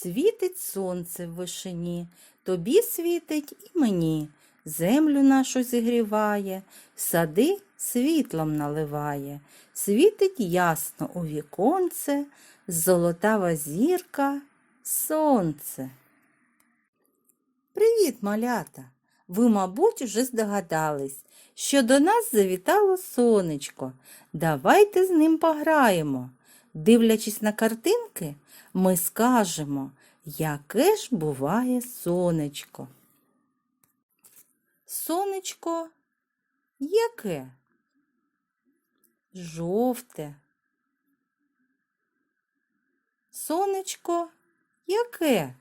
Світить сонце в вишині, тобі світить і мені. Землю нашу зігріває, сади світлом наливає, світить ясно у віконце, золотава зірка, сонце. Привіт, малята! Ви, мабуть, уже здогадались, що до нас завітало сонечко. Давайте з ним пограємо. Дивлячись на картинки, ми скажемо, яке ж буває сонечко. Сонечко яке? Жовте. Сонечко яке?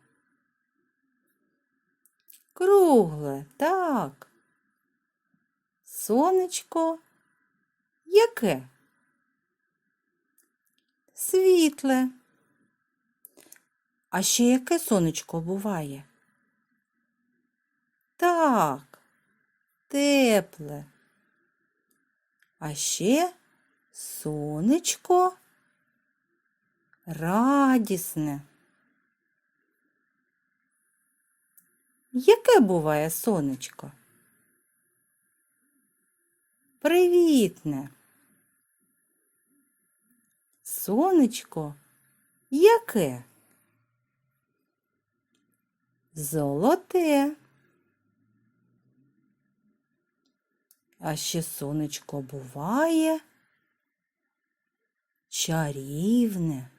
Кругле, так. Сонечко яке? Світле. А ще яке сонечко буває? Так, тепле. А ще сонечко радісне. Яке буває сонечко? Привітне. Сонечко яке? Золоте. А ще сонечко буває чарівне.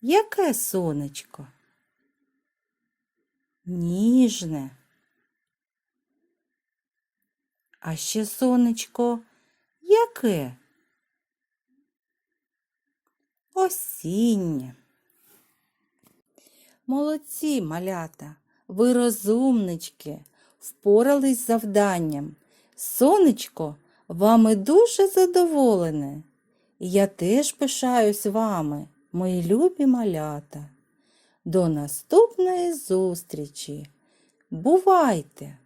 Яке сонечко? Ніжне. А ще сонечко яке? Осіннє. Молодці, малята, ви розумнички, впорались з завданням. Сонечко вами дуже задоволене. Я теж пишаюсь вами, мої любі малята. До наступної зустрічі. Бувайте!